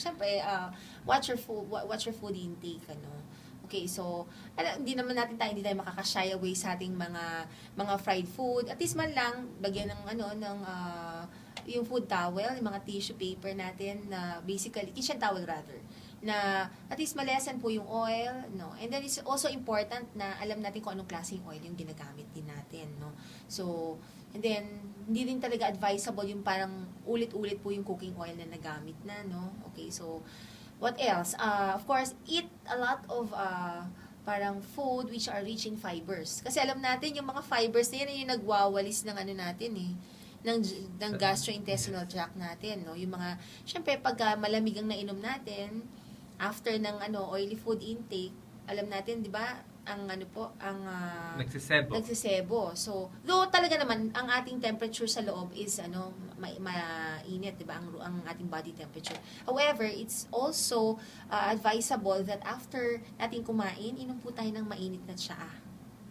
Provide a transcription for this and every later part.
syempre, uh, watch your food, wa- watch your food intake, ano. Okay, so, hindi naman natin tayo, hindi tayo makakashy away sa ating mga mga fried food. At least man lang, bagyan ng ano, ng ah, yung food towel, yung mga tissue paper natin na basically, kitchen towel rather, na at least malesen po yung oil, no? And then it's also important na alam natin kung anong klaseng oil yung ginagamit din natin, no? So, and then, hindi din talaga advisable yung parang ulit-ulit po yung cooking oil na nagamit na, no? Okay, so, what else? Uh, of course, eat a lot of uh, parang food which are rich in fibers. Kasi alam natin, yung mga fibers na yan, yung nagwawalis ng ano natin eh ng, ng gastrointestinal tract natin, no? Yung mga, syempre, pag ah, malamig ang nainom natin, after ng ano oily food intake, alam natin, di ba, ang ano po, ang ah, Nagsisebo. nagsisebo. So, though talaga naman, ang ating temperature sa loob is ano, ma- mainit, di ba, ang, ang ating body temperature. However, it's also uh, advisable that after natin kumain, inom po tayo ng mainit na tsaa.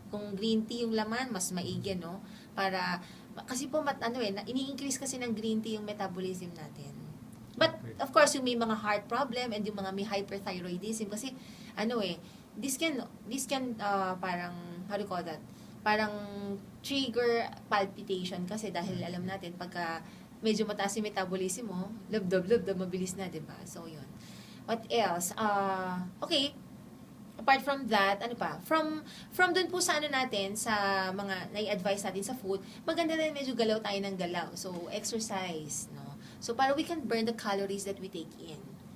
Kung green tea yung laman, mas maigi, no? Para, kasi po, mat, ano eh, na- ini-increase kasi ng green tea yung metabolism natin. But, of course, yung may mga heart problem and yung mga may hyperthyroidism, kasi, ano eh, this can, this can, uh, parang, how do you call that? Parang trigger palpitation kasi dahil alam natin, pagka medyo mataas yung metabolism mo, lub dub mabilis na, di ba? So, yun. What else? Uh, okay, apart from that, ano pa? From from dun po sa ano natin, sa mga nai-advise natin sa food, maganda rin medyo galaw tayo ng galaw. So, exercise, no? So, para we can burn the calories that we take in.